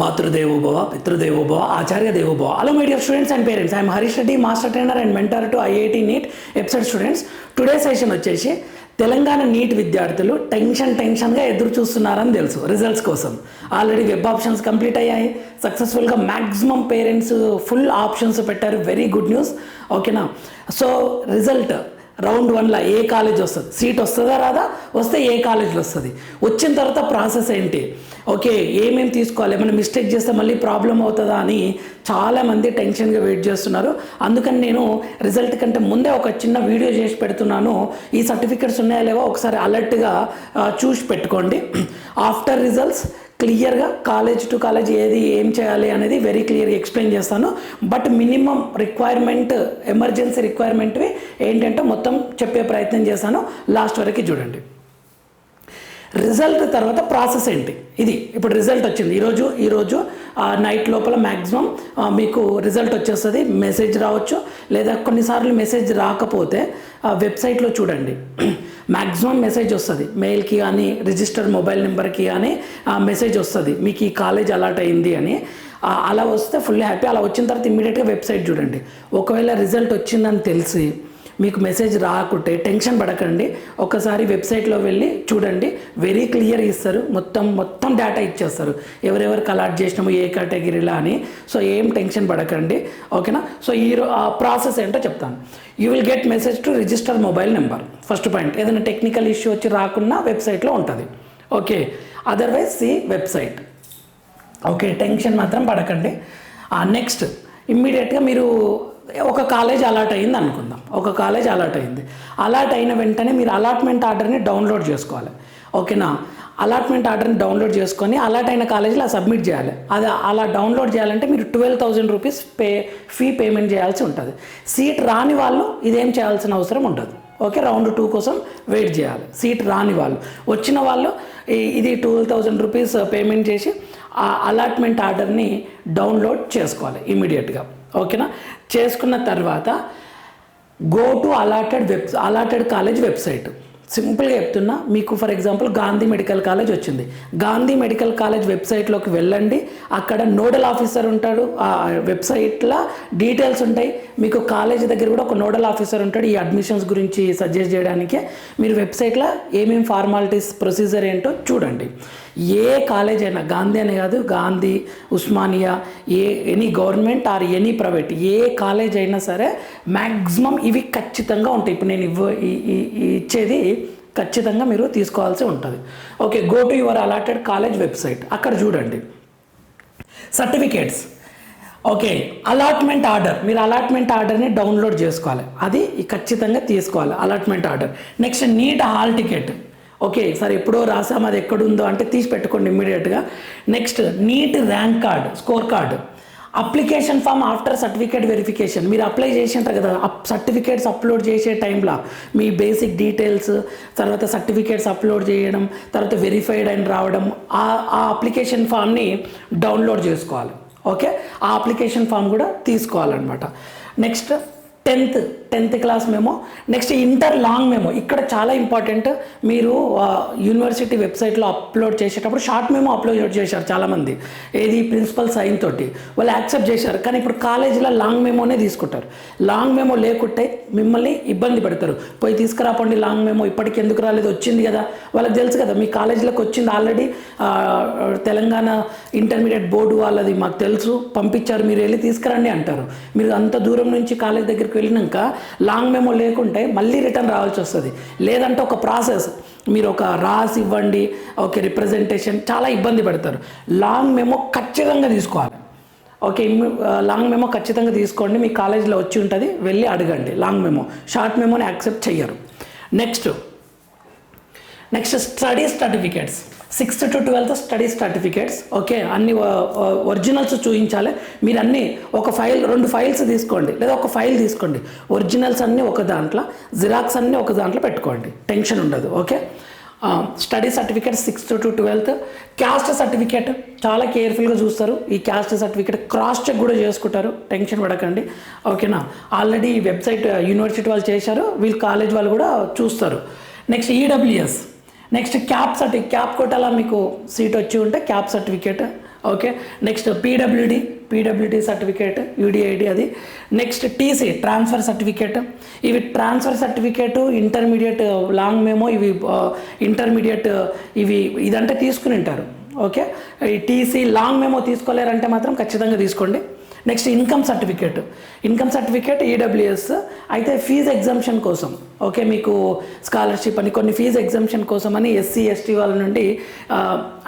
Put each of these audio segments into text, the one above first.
మాతృదేవోభవ పితృదేవోభవ ఆచార్య దేవోభవ hello my dear students and parents I'm Harish Reddy master trainer and mentor to IIT NEET episode students today session వచ్చేసి Telangana neat విద్యార్థులు tension టెన్షన్గా ఎదురు చూస్తున్నారని తెలుసు రిజల్ట్స్ కోసం. ఆల్రెడీ వెబ్ ఆప్షన్స్ కంప్లీట్ అయ్యాయి. సక్సెస్ఫుల్గా మ్యాక్సిమం పేరెంట్స్ ఫుల్ ఆప్షన్స్ పెట్టారు. వెరీ గుడ్ న్యూస్ ఓకేనా సో రిజల్ట్ రౌండ్ వన్లో ఏ కాలేజ్ వస్తుంది? సీట్ వస్తుందా రాదా? వస్తే ఏ కాలేజ్లో వస్తుంది? వచ్చిన తర్వాత ప్రాసెస్ ఏంటి? ఓకే ఏమేమి తీసుకోవాలి? ఏమైనా మిస్టేక్ చేస్తే మళ్ళీ ప్రాబ్లం అవుతుందా అని చాలామంది టెన్షన్గా వెయిట్ చేస్తున్నారు. అందుకని నేను రిజల్ట్ కంటే ముందే ఒక చిన్న వీడియో చేసి పెడుతున్నాను. ఈ సర్టిఫికెట్స్ ఉన్నాయా లేవో ఒకసారి అలర్ట్గా చూసి పెట్టుకోండి. ఆఫ్టర్ రిజల్ట్స్ క్లియర్గా కాలేజ్ టు కాలేజ్ ఏది ఏం చేయాలి అనేది వెరీ క్లియర్గా ఎక్స్ప్లెయిన్ చేస్తాను. బట్ మినిమం రిక్వైర్మెంట్ ఎమర్జెన్సీ రిక్వైర్మెంట్వి ఏంటంటే మొత్తం చెప్పే ప్రయత్నం చేస్తాను లాస్ట్ వరకు చూడండి. రిజల్ట్ తర్వాత ప్రాసెస్ ఏంటి? ఇది ఇప్పుడు రిజల్ట్ వచ్చింది. ఈరోజు ఈరోజు నైట్ లోపల మ్యాక్సిమం మీకు రిజల్ట్ వచ్చేస్తుంది. మెసేజ్ రావచ్చు. లేదా కొన్నిసార్లు మెసేజ్ రాకపోతే వెబ్సైట్లో చూడండి. మ్యాక్సిమం మెసేజ్ వస్తుంది. మెయిల్కి కానీ రిజిస్టర్ మొబైల్ నెంబర్కి కానీ మెసేజ్ వస్తుంది. మీకు ఈ కాలేజ్ అలాట్ అయింది అని. అలా వస్తే ఫుల్ హ్యాపీ అలా వచ్చిన తర్వాత ఇమ్మీడియట్గా వెబ్సైట్ చూడండి. ఒకవేళ రిజల్ట్ వచ్చిందని తెలిసి మీకు మెసేజ్ రాకుంటే టెన్షన్ పడకండి. ఒకసారి వెబ్సైట్లో వెళ్ళి చూడండి. వెరీ క్లియర్ ఇస్తారు. మొత్తం మొత్తం డేటా ఇచ్చేస్తారు. ఎవరెవరికి అలాట్ చేసినాము ఏ కేటగిరీలో అని. సో ఏం టెన్షన్ పడకండి. ఓకేనా సో ఈ ఆ ప్రాసెస్ ఏంటో చెప్తాను. You will get message to register mobile number first point ఏదైనా టెక్నికల్ ఇష్యూ వచ్చి రాకున్నా వెబ్సైట్లో ఉంటుంది. Okay otherwise see website okay tension మాత్రం పడకండి. నెక్స్ట్ ఇమ్మీడియట్గా మీరు ఒక కాలేజ్ అలాట్ అయింది అనుకుందాం. ఒక కాలేజ్ అలాట్ అయింది. అలాట్ అయిన వెంటనే మీరు అలాట్మెంట్ ఆర్డర్ని డౌన్లోడ్ చేసుకోవాలి. ఓకేనా? అలాట్మెంట్ ఆర్డర్ని డౌన్లోడ్ చేసుకొని అలాట్ అయిన కాలేజీలో సబ్మిట్ చేయాలి. అది అలా డౌన్లోడ్ చేయాలంటే మీరు twelve thousand rupees pay fee payment చేయాల్సి ఉంటుంది. సీట్ రాని వాళ్ళు ఇదేం చేయాల్సిన అవసరం ఉండదు. ఓకే? రౌండ్ టూ కోసం వెయిట్ చేయాలి. సీట్ రాని వాళ్ళు. వచ్చిన వాళ్ళు ఇది ట్వెల్వ్ థౌజండ్ రూపీస్ పేమెంట్ చేసి ఆ అలాట్మెంట్ ఆర్డర్ని డౌన్లోడ్ చేసుకోవాలి ఇమీడియట్గా ఓకేనా? చేసుకున్న తర్వాత go to allotted web allotted college website సింపుల్గా చెప్తున్నా మీకు for example Gandhi medical college వచ్చింది. గాంధీ మెడికల్ కాలేజ్ వెబ్సైట్లోకి వెళ్ళండి. అక్కడ నోడల్ ఆఫీసర్ ఉంటాడు. ఆ వెబ్సైట్లో డీటెయిల్స్ ఉంటాయి. మీకు కాలేజ్ దగ్గర కూడా ఒక నోడల్ ఆఫీసర్ ఉంటాడు. ఈ అడ్మిషన్స్ గురించి సజెస్ట్ చేయడానికి మీరు వెబ్సైట్లో ఏమేమి ఫార్మాలిటీస్ ప్రొసీజర్ ఏంటో చూడండి. ఏ కాలేజ్ అయినా గాంధీ అనే కాదు గాంధీ ఉస్మానియా ఏ any government or any private A college అయినా సరే మ్యాక్సిమం ఇవి ఖచ్చితంగా ఉంటాయి. ఇప్పుడు నేను ఇవ్వ ఇచ్చేది ఖచ్చితంగా మీరు తీసుకోవాల్సి ఉంటుంది. Okay go to your allotted college website. అక్కడ చూడండి. సర్టిఫికేట్స్. Okay allotment order. మీరు అలాట్మెంట్ ఆర్డర్ని డౌన్లోడ్ చేసుకోవాలి. అది ఖచ్చితంగా తీసుకోవాలి allotment order. Next NEET hall ticket. Okay sir ఎప్పుడో రాసాం అది ఎక్కడుందో అంటే తీసి పెట్టుకోండి ఇమ్మీడియట్గా. Next NEET rank card score card. Application form after certificate verification. మీరు అప్లై చేసి ఉంటారు కదా సర్టిఫికేట్స్ అప్లోడ్ చేసే టైంలో మీ బేసిక్ డీటెయిల్స్ తర్వాత సర్టిఫికేట్స్ అప్లోడ్ చేయడం తర్వాత వెరిఫైడ్ అని రావడం ఆ ఆ అప్లికేషన్ ఫామ్ని డౌన్లోడ్ చేసుకోవాలి. ఓకే? ఆ అప్లికేషన్ ఫామ్ కూడా తీసుకోవాలన్నమాట. Next tenth tenth class memo next inter long memo. ఇక్కడ చాలా ఇంపార్టెంట్. మీరు యూనివర్సిటీ వెబ్సైట్లో అప్లోడ్ చేసేటప్పుడు షార్ట్ మేము అప్లోడ్ చేశారు చాలామంది. ఏది ప్రిన్సిపల్ సైన్ తోటి. వాళ్ళు యాక్సెప్ట్ చేశారు. కానీ ఇప్పుడు కాలేజీలో లాంగ్ మెమోనే తీసుకుంటారు. లాంగ్ మెమో లేకుంటే మిమ్మల్ని ఇబ్బంది పెడతారు. పోయి తీసుకురాపండి లాంగ్ మెమో ఇప్పటికి ఎందుకు రాలేదు వచ్చింది కదా. వాళ్ళకి తెలుసు కదా మీ కాలేజీలోకి వచ్చింది ఆల్రెడీ తెలంగాణ ఇంటర్మీడియట్ బోర్డు వాళ్ళది మాకు తెలుసు. పంపించారు మీరు వెళ్ళి తీసుకురండి అంటారు. మీరు అంత దూరం నుంచి కాలేజ్ దగ్గరికి వెళ్ళినాక లాంగ్ మెమో లేకుంటే మళ్ళీ రిటర్న్ రావాల్సి వస్తుంది. లేదంటే ఒక ప్రాసెస్ మీరు ఒక రాసి ఇవ్వండి ఓకే రిప్రజెంటేషన్ చాలా ఇబ్బంది పెడతారు. లాంగ్ మెమో ఖచ్చితంగా తీసుకోవాలి. ఓకే లాంగ్ మెమో ఖచ్చితంగా తీసుకోండి. మీ కాలేజీలో వచ్చి ఉంటుంది వెళ్ళి అడగండి లాంగ్ మెమో. షార్ట్ మెమోని యాక్సెప్ట్ చేయరు next next study certificates. Sixth to twelfth study certificates. Okay అన్ని ఒరిజినల్స్ చూపించాలి మీరు అన్ని ఒక ఫైల్ రెండు ఫైల్స్ తీసుకోండి. లేదా ఒక ఫైల్ తీసుకోండి. ఒరిజినల్స్ అన్నీ ఒక దాంట్లో జిరాక్స్ అన్నీ ఒక దాంట్లో పెట్టుకోండి. టెన్షన్ ఉండదు okay? Study certificate sixth to twelfth. Caste certificate చాలా కేర్ఫుల్గా చూస్తారు. ఈ క్యాస్ట్ సర్టిఫికేట్ క్రాస్ చెక్ కూడా చేసుకుంటారు. టెన్షన్ పడకండి. ఓకేనా? ఆల్రెడీ ఈ వెబ్సైట్ యూనివర్సిటీ వాళ్ళు చేశారు. వీళ్ళు కాలేజ్ వాళ్ళు కూడా చూస్తారు. Next EWS. నెక్స్ట్ క్యాప్ సర్టి క్యాప్ కొట్టాలా మీకు సీట్ వచ్చి ఉంటే CAP certificate okay? Next PWD PWD certificate UDID అది. Next TC transfer certificate. ఇవి transfer certificate intermediate long memo ఇవి ఇంటర్మీడియట్ ఇవి ఇదంటే తీసుకుని ఉంటారు ఓకే? ఈ టీసీ లాంగ్ మేమో తీసుకోలేరంటే మాత్రం ఖచ్చితంగా తీసుకోండి. Next income certificate. Income certificate EWS అయితే ఫీజు ఎగ్జామ్షన్ కోసం. ఓకే మీకు స్కాలర్షిప్ అని కొన్ని ఫీజు ఎగ్జామ్షన్ కోసం అని ఎస్సీ ఎస్టీ వాళ్ళ నుండి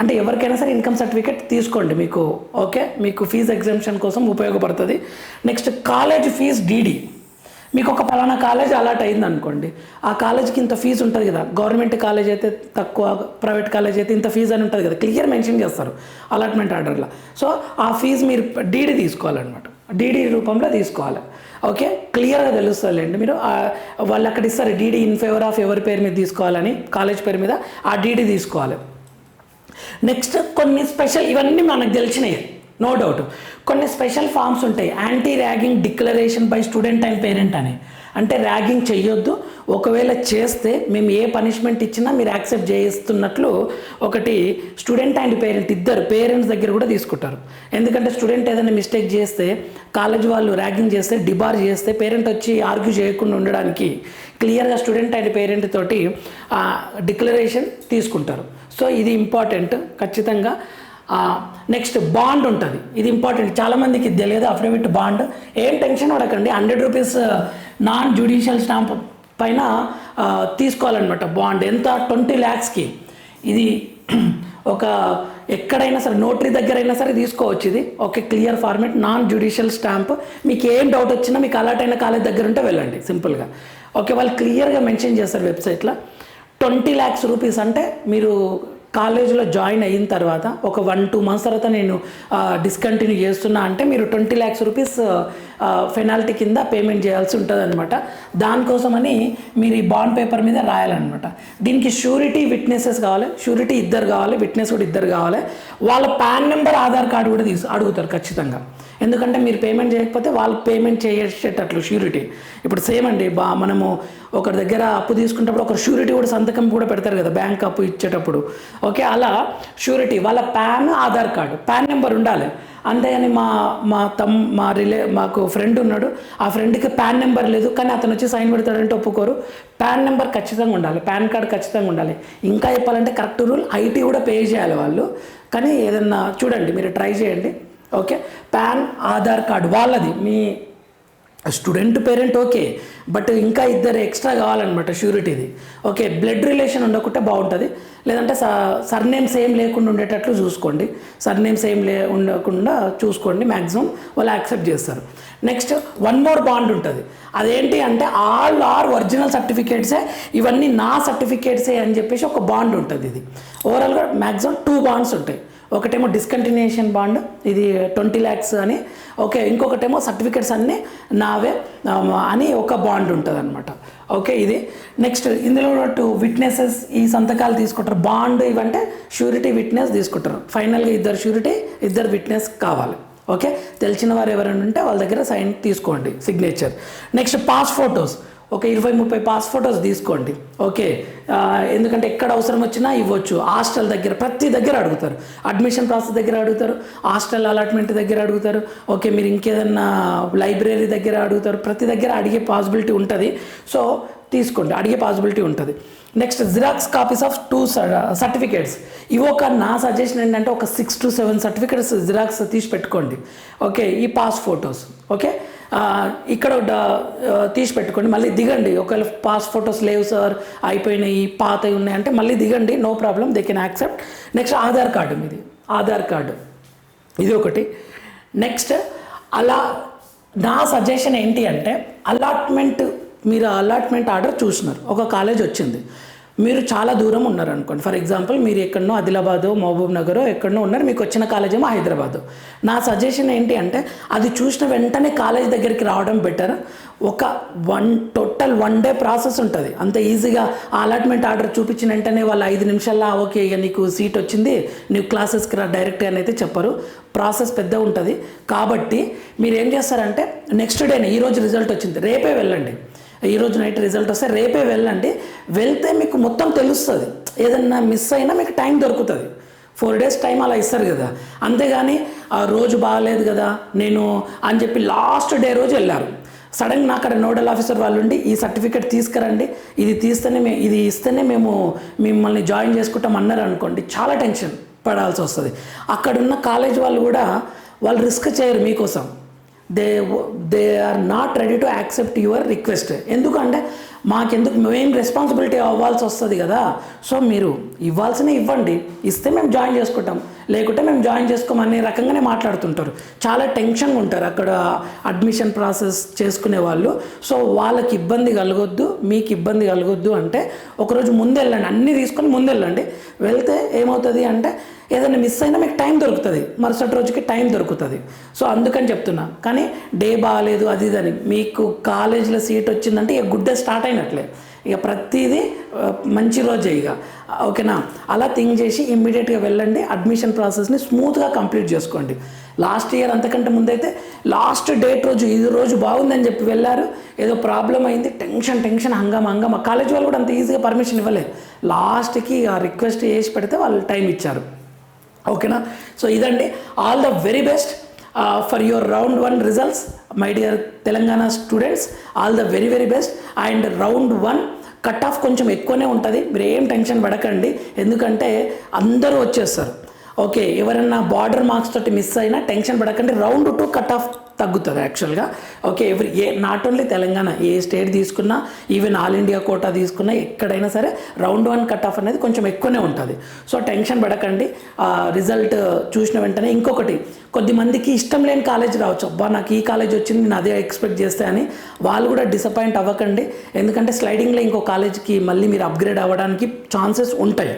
అంటే ఎవరికైనా సరే ఇన్కమ్ సర్టిఫికేట్ తీసుకోండి మీకు. ఓకే మీకు ఫీజు ఎగ్జామ్షన్ కోసం ఉపయోగపడుతుంది. Next college fee DD. మీకు ఒక పలానా కాలేజ్ అలాట్ అయింది అనుకోండి ఆ కాలేజ్కి ఇంత ఫీజు ఉంటుంది కదా. గవర్నమెంట్ కాలేజ్ అయితే తక్కువ ప్రైవేట్ కాలేజ్ అయితే ఇంత ఫీజు అని ఉంటుంది కదా. క్లియర్ మెన్షన్ చేస్తారు అలాట్మెంట్ ఆర్డర్లో సో ఆ ఫీజు మీరు డీడీ తీసుకోవాలన్నమాట. డీడీ రూపంలో తీసుకోవాలి. ఓకే క్లియర్గా తెలుస్తుందిలేండి మీరు. వాళ్ళు అక్కడ ఇస్తారు డీడీ ఇన్ ఫేవర్ ఆఫ్ ఎవరి పేరు మీద తీసుకోవాలని కాలేజ్ పేరు మీద ఆ డీడీ తీసుకోవాలి. నెక్స్ట్ కొన్ని స్పెషల్ ఇవన్నీ మనకు తెలిసినాయి. నో డౌట్ కొన్ని స్పెషల్ ఫామ్స్ ఉంటాయి. Anti ragging declaration by student and parent అని. అంటే ర్యాగింగ్ చెయ్యొద్దు. ఒకవేళ చేస్తే మేము ఏ పనిష్మెంట్ ఇచ్చినా మీరు యాక్సెప్ట్ చేస్తున్నట్లు ఒకటి స్టూడెంట్ అండ్ పేరెంట్ ఇద్దరు పేరెంట్స్ దగ్గర కూడా తీసుకుంటారు. ఎందుకంటే స్టూడెంట్ ఏదైనా మిస్టేక్ చేస్తే కాలేజ్ వాళ్ళు ర్యాగింగ్ చేస్తే డిబార్ చేస్తే పేరెంట్ వచ్చి ఆర్గ్యూ చేయకుండా ఉండడానికి క్లియర్గా స్టూడెంట్ అండ్ పేరెంట్ తోటి డిక్లరేషన్ తీసుకుంటారు. సో ఇది ఇంపార్టెంట్ ఖచ్చితంగా నెక్స్ట్ బాండ్ ఉంటుంది. ఇది ఇంపార్టెంట్ చాలామందికి uh, uh, ఇది తెలియదు అఫిడవిట్ బాండ్ ఏం టెన్షన్ పడకండి. Hundred rupees non judicial stamp పైన తీసుకోవాలన్నమాట బాండ్ ఎంత? ట్వంటీ ల్యాక్స్కి ఇది ఒక ఎక్కడైనా సరే నోటరీ దగ్గర అయినా సరే తీసుకోవచ్చు ఇది. Okay clear format non judicial stamp మీకు ఏం డౌట్ వచ్చినా మీకు అలర్ట్ అయిన కాలేజ్ దగ్గర ఉంటే వెళ్ళండి సింపుల్గా ఓకే వాళ్ళు క్లియర్గా మెన్షన్ చేస్తారు వెబ్సైట్లో ట్వంటీ ల్యాక్స్ రూపీస్ అంటే మీరు కాలేజీలో జాయిన్ అయిన తర్వాత ఒక వన్ టూ మంత్స్ తర్వాత నేను డిస్కంటిన్యూ చేస్తున్నా. అంటే మీరు ట్వంటీ ల్యాక్స్ రూపీస్ పెనాల్టీ కింద పేమెంట్ చేయాల్సి ఉంటుంది అనమాట దానికోసమని మీరు ఈ బాండ్ పేపర్ మీద రాయాలన్నమాట. దీనికి షూరిటీ విట్నెసెస్ కావాలి షూరిటీ ఇద్దరు కావాలి విట్నెస్ కూడా ఇద్దరు కావాలి. వాళ్ళ పాన్ నెంబర్ ఆధార్ కార్డు కూడా తీసు అడుగుతారు ఖచ్చితంగా. ఎందుకంటే మీరు పేమెంట్ చేయకపోతే వాళ్ళు పేమెంట్ చేసేటట్లు షూరిటీ ఇప్పుడు సేమ్ అండి బా మనము ఒకరి దగ్గర అప్పు తీసుకునేటప్పుడు ఒకరు షూరిటీ కూడా సంతకం కూడా పెడతారు కదా బ్యాంక్ అప్పు ఇచ్చేటప్పుడు. ఓకే అలా షూరిటీ వాళ్ళ PAN Aadhaar card PAN number ఉండాలి. అంతేగాని మా మా తమ్ మా రిలే మాకు ఫ్రెండ్ ఉన్నాడు. ఆ ఫ్రెండ్కి పాన్ నెంబర్ లేదు కానీ అతను వచ్చి సైన్ పెడతాడంటే ఒప్పుకోరు. పాన్ నెంబర్ ఖచ్చితంగా ఉండాలి పాన్ కార్డ్ ఖచ్చితంగా ఉండాలి. ఇంకా చెప్పాలంటే కరెక్ట్ రూల్ ఐటీ కూడా పే చేయాలి వాళ్ళు. కానీ ఏదన్నా చూడండి మీరు ట్రై చేయండి. ఓకే పాన్ ఆధార్ కార్డ్ వాళ్ళది. మీ స్టూడెంట్ పేరెంట్ ఓకే బట్ ఇంకా ఇద్దరు ఎక్స్ట్రా కావాలన్నమాట ష్యూరిటీది ఓకే బ్లడ్ రిలేషన్ ఉండకుంటే బాగుంటుంది. లేదంటే సర్నేమ్స్ ఏం లేకుండా ఉండేటట్లు చూసుకోండి. సర్నేమ్స్ ఏం లే ఉండకుండా చూసుకోండి మ్యాక్సిమం వాళ్ళు యాక్సెప్ట్ చేస్తారు. నెక్స్ట్ వన్ మోర్ బాండ్ ఉంటుంది. అదేంటి అంటే ఆల్ ఆర్ ఒరిజినల్ సర్టిఫికేట్సే ఇవన్నీ నా సర్టిఫికేట్సే అని చెప్పేసి ఒక బాండ్ ఉంటుంది ఇది. ఓవరాల్గా మ్యాక్సిమం టూ బాండ్స్ ఉంటాయి. ఒకటేమో డిస్కంటిన్యూషన్ బాండ్ ఇది ట్వంటీ ల్యాక్స్ అని. ఓకే ఇంకొకటేమో సర్టిఫికెట్స్ అన్నీ నావే అని ఒక బాండ్ ఉంటుంది అనమాట ఓకే ఇది. నెక్స్ట్ ఇందులో టూ విట్నెసెస్ ఈ సంతకాలు తీసుకుంటారు. బాండ్ ఇవంటే షూరిటీ విట్నెస్ తీసుకుంటారు. ఫైనల్గా ఇద్దరు షూరిటీ ఇద్దరు విట్నెస్ కావాలి. ఓకే తెలిసిన వారు ఎవరైనా ఉంటే వాళ్ళ దగ్గర సైన్ తీసుకోండి సిగ్నేచర్ నెక్స్ట్ పాస్ ఫొటోస్ ఒక ఇరవై ముప్పై పాస్ ఫొటోస్ తీసుకోండి. ఓకే. ఎందుకంటే ఎక్కడ అవసరం వచ్చినా ఇవ్వచ్చు. హాస్టల్ దగ్గర ప్రతి దగ్గర అడుగుతారు. అడ్మిషన్ ప్రాసెస్ దగ్గర అడుగుతారు. హాస్టల్ అలాట్మెంట్ దగ్గర అడుగుతారు. ఓకే మీరు ఇంకేదన్నా లైబ్రరీ దగ్గర అడుగుతారు. ప్రతి దగ్గర అడిగే పాసిబిలిటీ ఉంటుంది. సో తీసుకోండి. అడిగే పాసిబిలిటీ ఉంటుంది. Next xerox copies of two certificates. ఇవి ఒక నా సజెషన్ ఏంటంటే ఒక six to seven certificates xerox తీసి పెట్టుకోండి. ఓకే ఈ పాస్ ఫొటోస్. ఓకే? ఇక్కడ తీసి పెట్టుకోండి. మళ్ళీ దిగండి. ఒకవేళ పాస్ ఫొటోస్ లేవు సార్ అయిపోయినాయి పాతవి ఉన్నాయి అంటే మళ్ళీ దిగండి. No problem they can accept next Aadhaar card మీది. ఆధార్ కార్డు ఇది ఒకటి. నెక్స్ట్ అలా నా సజెషన్ ఏంటి అంటే అలాట్మెంట్ మీరు అలాట్మెంట్ ఆర్డర్ చూసినారు. ఒక కాలేజ్ వచ్చింది. మీరు చాలా దూరం ఉన్నారు అనుకోండి ఫర్ ఎగ్జాంపుల్ మీరు ఎక్కడనో ఆదిలాబాదు మహబూబ్ నగర్ ఎక్కడనో ఉన్నారు మీకు వచ్చిన కాలేజ్ ఏమో హైదరాబాదు. నా సజెషన్ ఏంటి అంటే అది చూసిన వెంటనే కాలేజ్ దగ్గరికి రావడం బెటర్ ఒక one total one day process ఉంటుంది. అంత ఈజీగా ఆ అలాట్మెంట్ ఆర్డర్ చూపించిన వెంటనే వాళ్ళు ఐదు నిమిషాల్లో ఓకే ఇక నీకు సీట్ వచ్చింది నీకు క్లాసెస్కి రా డైరెక్ట్గా అని అయితే చెప్పరు. ప్రాసెస్ పెద్ద ఉంటుంది. కాబట్టి మీరు ఏం చేస్తారంటే నెక్స్ట్ డేనే ఈరోజు రిజల్ట్ వచ్చింది. రేపే వెళ్ళండి. ఈరోజు నైట్ రిజల్ట్ వస్తే రేపే వెళ్ళండి. వెళ్తే మీకు మొత్తం తెలుస్తుంది. ఏదన్నా మిస్ అయినా మీకు టైం దొరుకుతుంది. ఫోర్ డేస్ టైం అలా ఇస్తారు కదా. అంతేగాని ఆ రోజు బాగాలేదు కదా నేను అని చెప్పి లాస్ట్ డే రోజు వెళ్ళారు. సడన్గా అక్కడ నోడల్ ఆఫీసర్ వాళ్ళు ఉండి ఈ సర్టిఫికేట్ తీసుకురండి. ఇది తీస్తేనే మేము ఇది ఇస్తేనే మేము మిమ్మల్ని జాయిన్ చేసుకుంటాం అన్నారు అనుకోండి చాలా టెన్షన్ పడాల్సి వస్తుంది. అక్కడున్న కాలేజ్ వాళ్ళు కూడా వాళ్ళు రిస్క్ చేయరు మీకోసం. They they are not ready to accept your request ఎందుకంటే మాకెందుకు మేము రెస్పాన్సిబిలిటీ అవ్వాల్సి వస్తుంది కదా. సో మీరు ఇవ్వాల్సిన ఇవ్వండి. ఇస్తే మేము జాయిన్ చేసుకుంటాం. లేకుంటే మేము జాయిన్ చేసుకోమనే రకంగానే మాట్లాడుతుంటారు. చాలా టెన్షన్గా ఉంటారు అక్కడ అడ్మిషన్ ప్రాసెస్ చేసుకునే వాళ్ళు. సో వాళ్ళకి ఇబ్బంది కలగొద్దు మీకు ఇబ్బంది కలగొద్దు అంటే ఒకరోజు ముందెళ్ళండి. అన్నీ తీసుకొని ముందు వెళ్ళండి వెళ్తే ఏమవుతుంది అంటే ఏదైనా మిస్ అయినా మీకు టైం దొరుకుతుంది. మరుసటి రోజుకి టైం దొరుకుతుంది. సో అందుకని చెప్తున్నా. కానీ డే బాగాలేదు అది ఇదని మీకు కాలేజీలో సీట్ వచ్చిందంటే ఇక గుడ్డే స్టార్ట్ అయినట్లే. ఇక ప్రతిదీ మంచి రోజే ఇక. ఓకేనా? అలా థింక్ చేసి ఇమ్మీడియట్గా వెళ్ళండి. అడ్మిషన్ ప్రాసెస్ని స్మూత్గా కంప్లీట్ చేసుకోండి. లాస్ట్ ఇయర్ అంతకంటే ముందైతే లాస్ట్ డేట్ రోజు ఈ రోజు బాగుందని చెప్పి వెళ్ళారు. ఏదో ప్రాబ్లం అయింది. టెన్షన్ టెన్షన్ హంగమ హంగామా. కాలేజ్ వాళ్ళు కూడా అంత ఈజీగా పర్మిషన్ ఇవ్వలేదు. లాస్ట్కి ఆ రిక్వెస్ట్ చేసి పెడితే వాళ్ళు టైం ఇచ్చారు. ఓకేనా? సో ఇదండి. All the very best for your round one results my dear Telangana students all the very very best and round one cut off కొంచెం ఎక్కువనే ఉంటుంది. మీరు ఏం టెన్షన్ పడకండి. ఎందుకంటే అందరూ వచ్చేస్తారు. ఓకే ఎవరైనా బార్డర్ మార్క్స్ తోటి మిస్ అయినా టెన్షన్ పడకండి. రౌండ్ టూ కట్ ఆఫ్ తగ్గుతుంది యాక్చువల్గా ఓకే ఎవ్రీ ఏ నాట్ ఓన్లీ తెలంగాణ ఏ స్టేట్ తీసుకున్నా ఈవెన్ ఆల్ ఇండియా కోటా తీసుకున్నా ఎక్కడైనా సరే రౌండ్ వన్ కట్ ఆఫ్ అనేది కొంచెం ఎక్కువనే ఉంటుంది. సో టెన్షన్ పడకండి. రిజల్ట్ చూసిన వెంటనే ఇంకొకటి కొద్దిమందికి ఇష్టం లేని కాలేజ్ రావచ్చు. అబ్బా నాకు ఈ కాలేజ్ వచ్చింది నేను అదే ఎక్స్పెక్ట్ చేస్తే అని వాళ్ళు కూడా డిసప్పాయింట్ అవ్వకండి. ఎందుకంటే స్లైడింగ్లో ఇంకో కాలేజ్కి మళ్ళీ మీరు అప్గ్రేడ్ అవ్వడానికి ఛాన్సెస్ ఉంటాయి.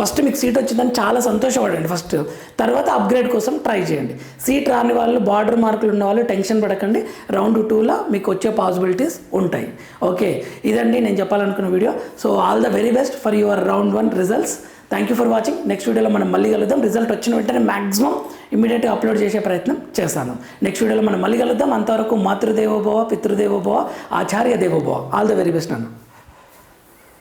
ఫస్ట్ మీకు సీట్ వచ్చిందని చాలా సంతోషపడండి ఫస్ట్. తర్వాత అప్గ్రేడ్ కోసం ట్రై చేయండి. సీట్ రాని వాళ్ళు బార్డర్ మార్కులు ఉన్న వాళ్ళు టెన్షన్ పడకండి. రౌండ్ టూలో మీకు వచ్చే పాసిబిలిటీస్ ఉంటాయి. ఓకే ఇదండి నేను చెప్పాలనుకున్న video so all the very best for your round one results thank you for watching next వీడియోలో మనం మళ్ళీ కలుద్దాం. రిజల్ట్ వచ్చిన వెంటనే మ్యాక్సిమం ఇమీడియట్గా అప్లోడ్ చేసే ప్రయత్నం చేస్తాను. నెక్స్ట్ వీడియోలో మనం మళ్ళీ కలుద్దాం. అంతవరకు మాతృదేవోభవ పితృదేవోభవ ఆచార్య దేవోభవ. ఆల్ ద వెరీ బెస్ట్ అన్న